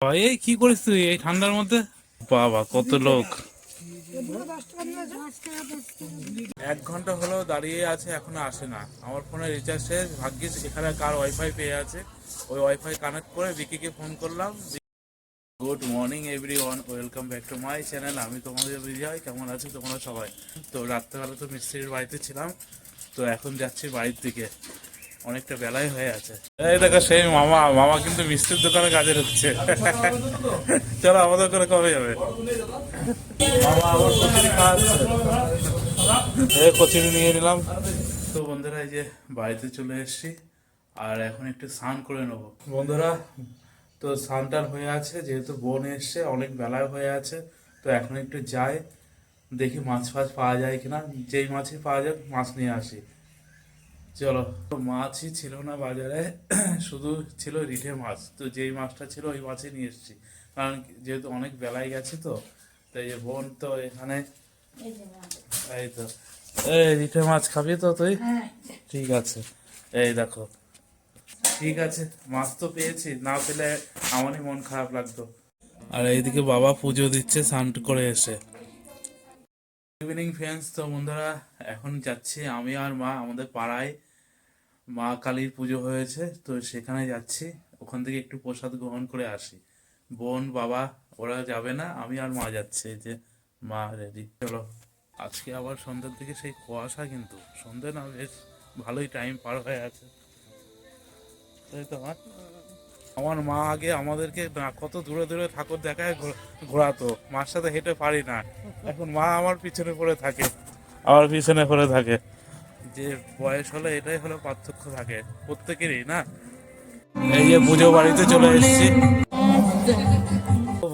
এই কি করিস তুই? এই ঠান্ডার মধ্যে? বাবা, কত লোক। এক ঘণ্টা হলো দাঁড়িয়ে আছে, এখনও আসে না। আমার ফোনে রিচার্জ শেষ। ভাগ্যিস এখানে কার ওয়াইফাই পেয়ে আছে। ওই ওয়াইফাই কানেক্ট করে বিকিকে ফোন করলাম। Good morning everyone welcome back to my channel আমি তোমাদের বিজয়। কেমন আছো তোমরা সবাই? তো রাত্রেবেলা তো মিস্ত্রির বাড়িতে ছিলাম। তো এখন যাচ্ছি বাড়ির দিকে। অনেকটা বেলায় হয়ে আছে। এই দেখো সেই মামা মামা কিন্তু মিষ্টির দোকানে কাজে হচ্ছে চলো আমাদের করে কবে যাবে? মামা কচুরি নিয়ে নিলাম। তো বন্ধুরা, এই যে বাড়িতে চলে এসেছি, আর এখন একটু স্নান করে নেব। বন্ধুরা, তো স্নানটার হয়ে আছে, যেহেতু বোন এসছে, অনেক বেলায় হয়ে আছে, তো এখন একটু যাই, দেখি মাছ ফাছ পাওয়া যায় কিনা। যেই মাছই পাওয়া যাক, মাছ নিয়ে আসি। চলো। তো মাছই ছিল না বাজারে শুধু ছিল রিঠে মাছ। তো যেই মাছটা ছিল ওই মাছই নিয়ে এসেছি। কারণ যেহেতু অনেক বেলায় গেছে তো তাই যে বোন তো এখানে। এই তো। এই রিঠে মাছ খাবি তো তুই? ঠিক আছে। এই দেখো। ঠিক আছে মাছ তো পেয়েছি। না পেলে আমারই মন খারাপ লাগতো। আর এইদিকে বাবা পুজো দিচ্ছে স্নান করে এসে। ইভিনিং ফ্রেন্ডস তো বন্ধুরা, এখন যাচ্ছি আমি আর মা আমাদের পাড়ায়। মা কালীর পুজো হয়েছে, তো সেখানে যাচ্ছি। ওখান থেকে একটু প্রসাদ গ্রহণ করে আসি। বোন, বাবা, ওরা যাবে না, আমি আর মা যাচ্ছে। যে মা রেডি চলো, আজকে আবার সন্ধ্যের দিকে সেই কুয়াশা কিন্তু। সন্ধ্যে না, বেশ ভালোই টাইম পার হয়ে আছে। তাই তো, মা? আমার মা আগে আমাদেরকে কত দূরে দূরে ঠাকুর দেখায় ঘোরাতো। মার সাথে হেঁটে পারি না। এখন মা আমার পিছনে পড়ে থাকে। আমার পিছনে পড়ে থাকে। যে বয়স হলে এটাই হলো পার্থক্য থাকে প্রত্যেকেরই, না? এই যে পুজো বাড়িতে চলে এসেছি।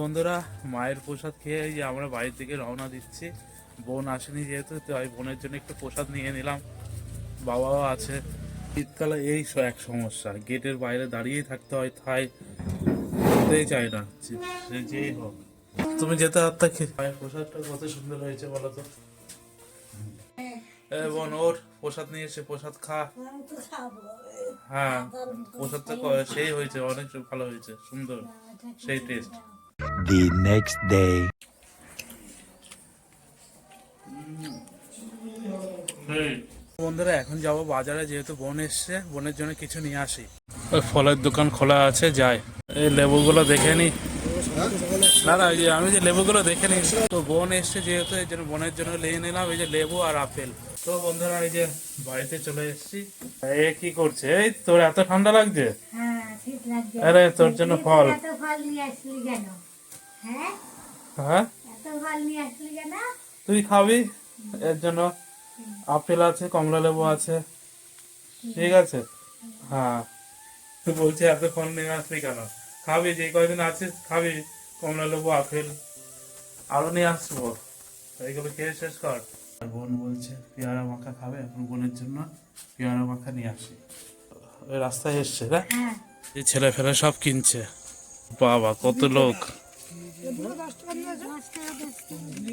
বন্ধুরা, মায়ের প্রসাদ খেয়ে এই যে আমরা বাড়ির দিকে রওনা দিচ্ছি। বোন আসেনি যেহেতু, তাই বোনের জন্য একটু প্রসাদ নিয়ে নিলাম। বাবাও আছে। শীতকালে এই এক সমস্যা। গেটের বাইরে দাঁড়িয়েই থাকতে হয় তাই যেতেই চায় না। যেই হোক। তুমি যেতে খেয়ে মায়ের প্রসাদটা কত সুন্দর হয়েছে বলো তো। এ বোন ওর প্রসাদ নিয়ে এসে প্রসাদ খা। হ্যাঁ প্রসাদটা সেই হয়েছে অনেক ভালো হয়েছে সুন্দর সেই টেস্ট the next day. বন্ধুরা এখন যাব বাজারে যেহেতু বোন এসছে বোনের জন্য কিছু নিয়ে আসি। ওই ফলের দোকান খোলা আছে যাই। এই লেবুগুলো দেখে নি। না না যে আমি যে লেবুগুলো দেখে নি তো বোন এসছে যেহেতু এই জন্য বোনের জন্য নিয়ে নিলাম এই যে লেবু আর আপেল। তো বন্ধুরা এই যে বাড়িতে চলে এসেছি। এ কি করছে? এই তোর এত ঠান্ডা লাগছে? হ্যাঁ, ঠিক লাগছে। আরে তোর জন্য ফল। এত ফল নিয়ে আসলি কেন? হ্যাঁ? হ্যাঁ? এত ফল নিয়ে আসলি কেন? তুই খাবি? এর জন্য আপেল আছে কমলা লেবু আছে। ঠিক আছে? হ্যাঁ। তুই বলছি এত ফল নিয়ে আসলি কেন? খাবি যে কয়দিন আছিস খাবি। কমলা লেবু আপেল। আরও নিয়ে আসব। এইগুলো খেয়ে শেষ কর। আর বোন বলছে পেয়ারা মাখা খাবে এখন বোনের জন্য পেয়ারা মাখা নিয়ে আসি। ওই রাস্তায় এসছে না? হ্যাঁ। এই ছেলে ফেলে সব কিনছে। বাবা কত লোক।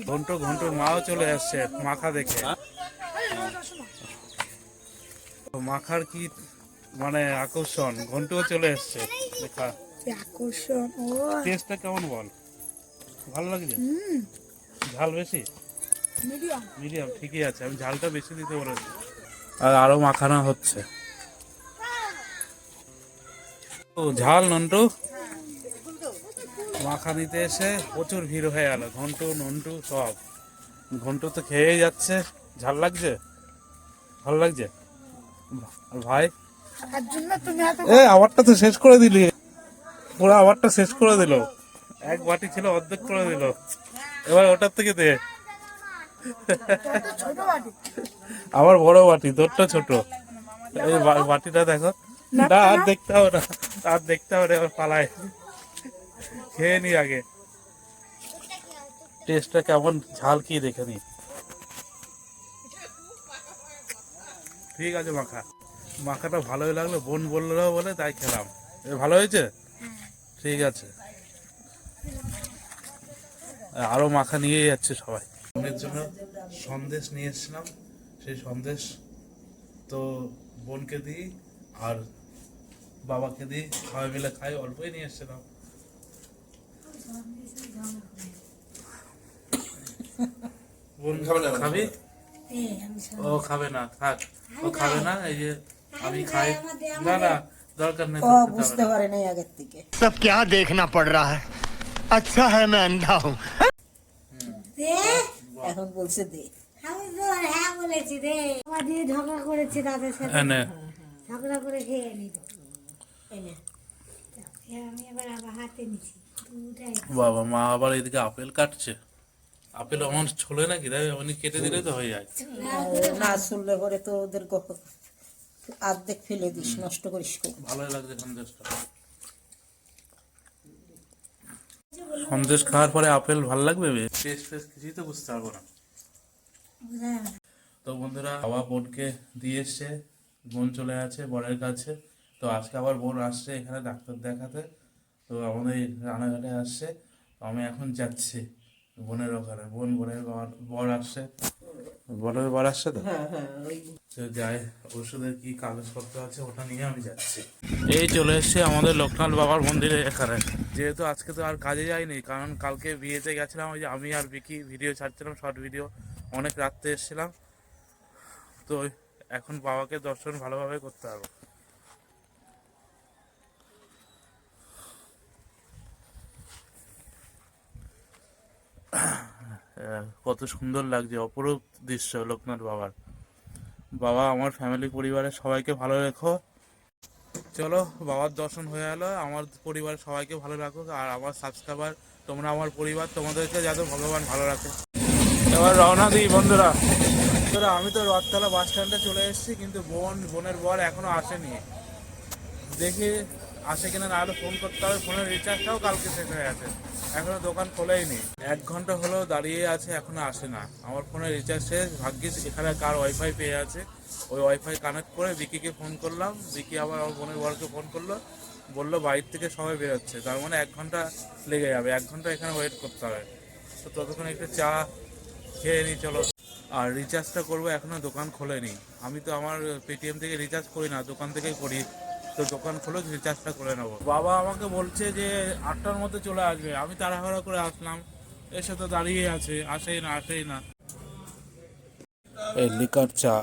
ঘন্ট। ঘন্ট মাও চলে আসছে মাখা দেখে। তো মাখার কি মানে আকর্ষণ? ঘন্টও চলে এসছে। দেখা আকর্ষণ ও। টেস্টটা কেমন বল? ভালো লাগছে? ঝাল বেশি? মিডিয়াম। মিডিয়াম ঠিকই আছে। আমি ঝালটা বেশি দিতে বলেছি। আর আরও মাখানো হচ্ছে। ও ঝাল নন্টু? মাখা নিতে এসে প্রচুর ভিড় হয়ে গেল। ঘন্টু নন্টু সব। ঘন্টু তো খেয়েই যাচ্ছে। ঝাল লাগছে? ভালো লাগছে? ভাই। এ তো শেষ করে দিলি। পুরো শেষ করে দিল। এক বাটি ছিল অর্ধেক করে দিল। এবার ওটার থেকে দে। আমার বড় বাটি তোরটা ছোট। এই বাটিটা দেখো। না আর দেখতে হবে না। আর দেখতে হবে না এবার পালায়। খেয়ে নি আগে। টেস্টটা কেমন? ঝাল কি দেখে নি? ঠিক আছে মাখা। মাখাটা ভালোই লাগল বোন বলল বলে তাই খেলাম। ভালো হয়েছে? ঠিক আছে। আরও মাখা নিয়ে যাচ্ছে সবাই। বোনের জন্য সন্দেশ নিয়ে এসেছিলাম। সেই সন্দেশ তো বোনকে দিই আর বাবাকে দিই। সবাই মিলে খাই অল্পই নিয়ে এসেছিলাম। বোন খাবি ও খাবে না থাক ও খাবে না এই যে আমি খাই না না দরকার নেই ও তোর খেতে বুঝতে হবে না। পারে নাই আগের থেকে सब क्या देखना पड़ रहा है अच्छा है मैं अंधा हूँ দে এখন বলছে দে আমি তো হ্যাঁ বলেছি রে আমার দিয়ে ঝগড়া করেছি তাদের সাথে এনে ঝগড়া করে খেয়ে নিল এনে আমি এবার আবার হাতে নিছি দুটাই বাবা মা আবার এদিকে আপেল কাটছে আপেল আমার ছোলে নাকি? দেখ উনি কেটে দিলে তো হয়ে যায়। না শুনলে পরে তো ওদের আর্ধেক ফেলে দিস নষ্ট করিস ভালোই লাগছে সন্দেশটা। সন্দেশ খাওয়ার পরে আপেল ভালো লাগবে টেস্ট ফেস্ট কিছুই তো বুঝতে পারব না। তো বন্ধুরা বাবা বোনকে দিয়ে এসছে বোন চলে আছে বরের কাছে। তো আজকে আবার বোন আসছে এখানে ডাক্তার দেখাতে। তো আমাদের রানাঘাটে আসছে। আমি এখন যাচ্ছি। বোনের ওখানে বোন বোনের বর- আসছে। বরের বর আসছে তো? হ্যাঁ হ্যাঁ তো যাই ওষুধের কি কাগজপত্র আছে ওটা নিয়ে আমি যাচ্ছি। এই চলে এসছে আমাদের লোকনাথ বাবার মন্দিরে এখানে। যেহেতু আজকে তো আর কাজে যাইনি কারণ কালকে বিয়েতে গেছিলাম ওই যে আমি আর বিকি ভিডিও ছাড়ছিলাম শর্ট ভিডিও অনেক রাত্রে এসেছিলাম। তো এখন বাবাকে দর্শন ভালোভাবে করতে হবে। কত সুন্দর লাগছে, অপরূপ দৃশ্য, লোকনাথ বাবার। বাবা, আমার ফ্যামিলি পরিবারের সবাইকে ভালো রেখো। চলো, বাবার দর্শন হয়ে গেলো আমার পরিবারের সবাইকে ভালো রাখো আর আমার সাবস্ক্রাইবার তোমরা আমার পরিবার, তোমাদেরকে যাতে ভগবান ভালো রাখে। এবার রওনা দিই, বন্ধুরা। বন্ধুরা, আমি তো রথতলা বাস স্ট্যান্ডে চলে এসেছি, কিন্তু বোন, বোনের বর এখনও আসেনি। দেখি, আসে কিনা না হলে ফোন করতে হবে। ফোনের রিচার্জটাও কালকে শেষ হয়ে গেছে। এখনও দোকান খোলেইনি এক ঘণ্টা হলো দাঁড়িয়ে আছে, এখনও আসে না। আমার ফোনে রিচার্জ শেষ, ভাগ্যিস এখানে কার ওয়াইফাই পেয়ে আছে। ওই ওয়াইফাই কানেক্ট করে বিকিকে ফোন করলাম, বিকি আবার আমার বোনের বরকে ফোন করল, বলল বাড়ির থেকে সবাই বেরোচ্ছে। তার মানে এক ঘণ্টা লেগে যাবে, এক ঘণ্টা এখানে ওয়েট করতে হবে। তো ততক্ষণ একটু চা খেয়ে নিই চলো। আর রিচার্জটা করব এখনও দোকান খোলেনি। আমি তো আমার পেটিএম থেকে রিচার্জ করি না, দোকান থেকেই করি। তো দোকান খুলে রিচার্জটা করে নেব। বাবা আমাকে বলছে যে আটটার মধ্যে চলে আসবে, আমি তাড়াহাড়া করে আসলাম। এসে তো দাঁড়িয়ে আছে আসেই না আসেই না। এই লিকার চা।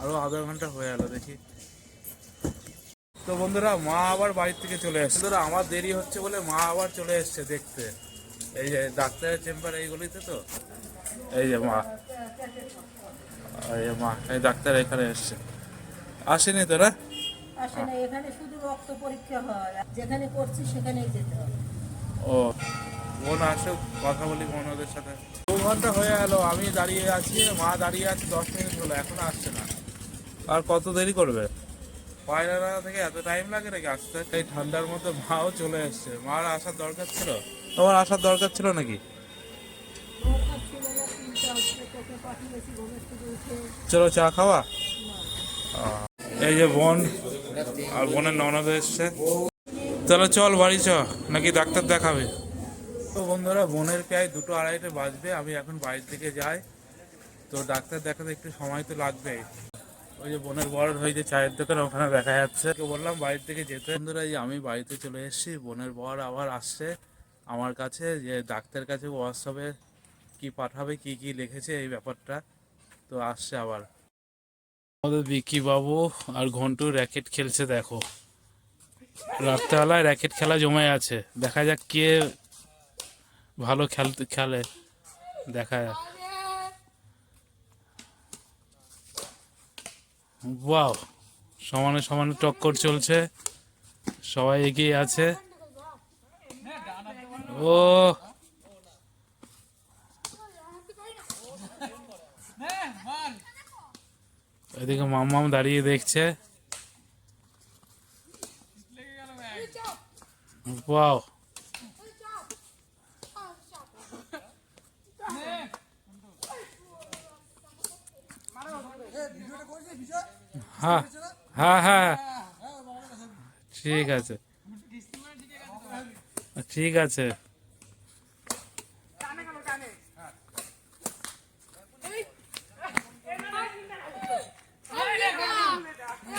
আরও আধা ঘণ্টা হয়ে গেল দেখি। তো বন্ধুরা মা আবার বাড়ির থেকে চলে এসছে। বন্ধুরা আমার দেরি হচ্ছে বলে মা আবার চলে এসছে দেখতে। এই যে ডাক্তারের চেম্বার এইগুলিতে তো? এই যে মা। এই যে মা এই ডাক্তার এখানে এসছে। আসেনি তো না? আসে এখানে শুধু রক্ত পরীক্ষা হয়। যেখানে করছি সেখানেই যেতে হবে। ও। বোন আসে কথা বলি বোন ওদের সাথে। দু ঘণ্টা হয়ে গেল আমি দাঁড়িয়ে আছি মা দাঁড়িয়ে আছে দশ মিনিট হলো এখন আসছে না। আর কত দেরি করবে? পায়রা থেকে এত টাইম লাগে নাকি? আসতে এই ঠান্ডার মধ্যে মাও চলে এসছে। মার আসার দরকার ছিল? তোমার আসার দরকার ছিল নাকি? চলো চা খাওয়া। এই যে বোন আর বোনের ননদ এসছে। তাহলে চল বাড়ি চ নাকি ডাক্তার দেখাবে? তো বন্ধুরা, বোনের প্রায় দুটো আড়াইটে বাজবে, আমি এখন বাড়ির দিকে যাই। তো ডাক্তার দেখাতে একটু সময় তো লাগবেই ওই যে বোনের বড় হয়ে যে চায়ের দোকান, ওখানে দেখা যাচ্ছে। বললাম, বাড়ির থেকে যেতে। বন্ধুরা আমি বাড়িতে চলে এসেছি, বোনের বর আবার আসছে আমার কাছে, যে ডাক্তার কাছে হোয়াটসঅ্যাপে কি পাঠাবে, কি কি লিখেছে, এই ব্যাপারটা। তো আসছে আবার। আমাদের বিকি বাবু আর ঘন্টু র্যাকেট খেলছে, দেখো। রাত্রেবেলায় র্যাকেট খেলা জমে আছে। দেখা যাক কে ভালো খেলতে খেলে, দেখা যাক। ওয়াও, সমানে সমানে টক্কর চলছে। সবাই এগিয়ে আছে। ও, এদিকে মাম্মাম দাঁড়িয়ে দেখছে। ওয়াও হ্যাঁ হ্যাঁ হ্যাঁ। ঠিক আছে। ঠিক আছে।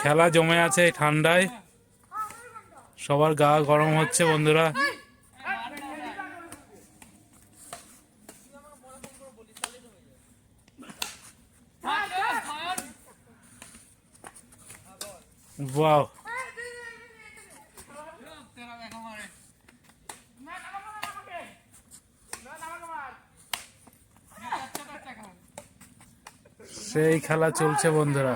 খেলা জমে আছে ঠান্ডায়। সবার গা গরম হচ্ছে বন্ধুরা। ওয়াও সেই খেলা চলছে বন্ধুরা।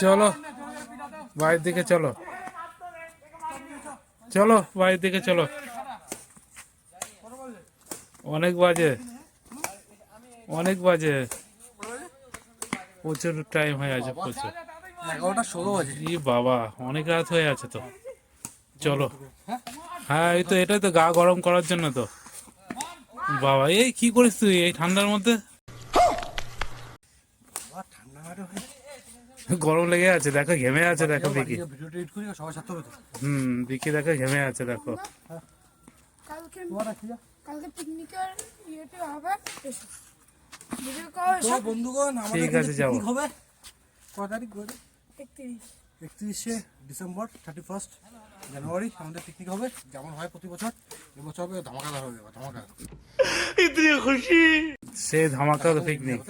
চলো বাড়ির দিকে চলো। চলো বাড়ির দিকে চলো। অনেক বাজে। অনেক বাজে। প্রচুর টাইম হয়ে আছে প্রচুর। এগারোটা ষোলো বাজে। ই বাবা অনেক রাত হয়ে আছে তো। চলো। হ্যাঁ এই তো এটাই তো গা গরম করার জন্য তো। বাবা এই কি করিস তুই? এই ঠান্ডার মধ্যে ঠান্ডা মাঠে হয়ে গরম লেগে আছে দেখো ঘেমে আছে দেখো বিকি হুম বিকি দেখো ঘেমে আছে দেখো। ঠিক আছে, যাব। একত্রিশ। ডিসেম্বর থার্টি ফার্স্ট জানুয়ারি আমাদের পিকনিক হবে। যেমন হয় প্রতি বছর এবছর হবে ধামাকাদার হবে ধামাকা। সে ধামাকা পিকনিক।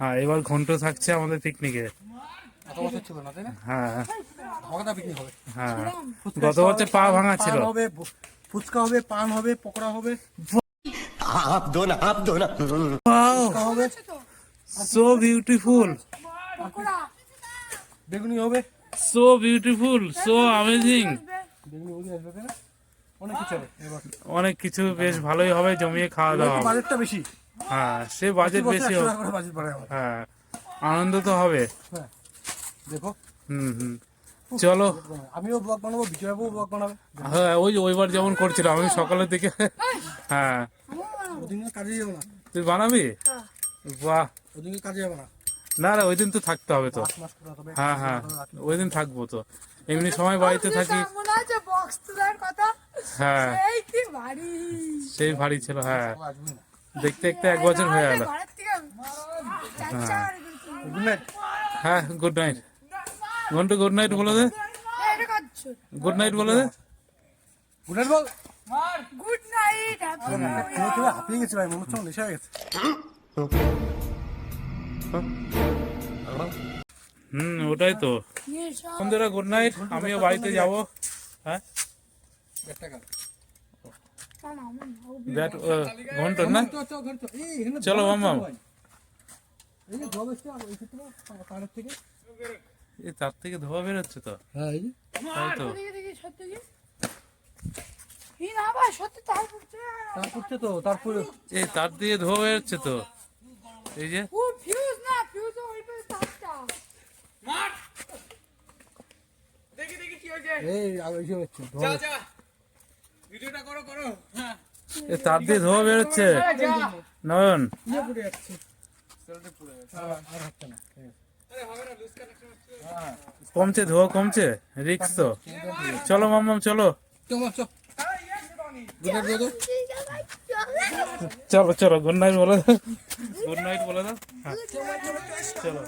হ্যাঁ এবার ঘন্ট থাকছে আমাদের পিকনিকে। হ্যাঁ। হ্যাঁ। গত বছর পা ভাঙা ছিল। ফুচকা হবে পান হবে পকোড়া হবে। অনেক কিছু বেশ ভালোই হবে জমিয়ে খাওয়া দাওয়া বাজেটটা বেশি। হ্যাঁ সে বাজেট বেশি হবে। হ্যাঁ আনন্দ তো হবে। দেখো। হুম হুম। চলো। আমিও ব্লগ বানাবো বিজয় বাবু ব্লগ বানাবে। হ্যাঁ ওই ওইবার যেমন করছিলাম আমি সকালের দিকে। হ্যাঁ। কাজে যাব না। তুই বানাবি? বাহ। ওদিনকে কাজে যাব না। না না ওই দিন তো থাকতে হবে তো। হ্যাঁ হ্যাঁ। ওই দিন থাকব তো। এমনি সময় বাড়িতে থাকি। আছে বক্স তোলার কথা। হ্যাঁ। এই কি বাড়ি? সেই ভারী ছিল হ্যাঁ। দেখতে দেখতে এক বছর হয়ে গেল। চারটা গাড়ি হ্যাঁ। Good night Ghantu good night বলে দে। গুড নাইট বলে দে। গুড নাইট বল। গুড নাইট হ্যাপি খেয়ে খেয়ে হাঁপিয়ে গেছে ভাই মনে হচ্ছে নেশা হয়ে গেছে। হুম ওটাই তো। বন্ধুরা গুড নাইট আমিও বাড়িতে যাব। হ্যাঁ? ব্যাট ঘন্টু না? চল পাড়ের থেকে। এই তার থেকে ধোয়া বেরোচ্ছে তো। হ্যাঁ তাই তো। এই তার দিয়ে ধোয়া বেরোচ্ছে তো। এই যে। ধোয়া তার দিয়ে ধোয়া বেরোচ্ছে। নয়ন। আর হচ্ছে না ঠিক আছে। কমছে ধোয়া কমছে রিক্স তো। চলো মাম্মাম চলো। চলো চলো গুড নাইট বলে দাও। গুড নাইট বলে দাও। হ্যাঁ, চলো।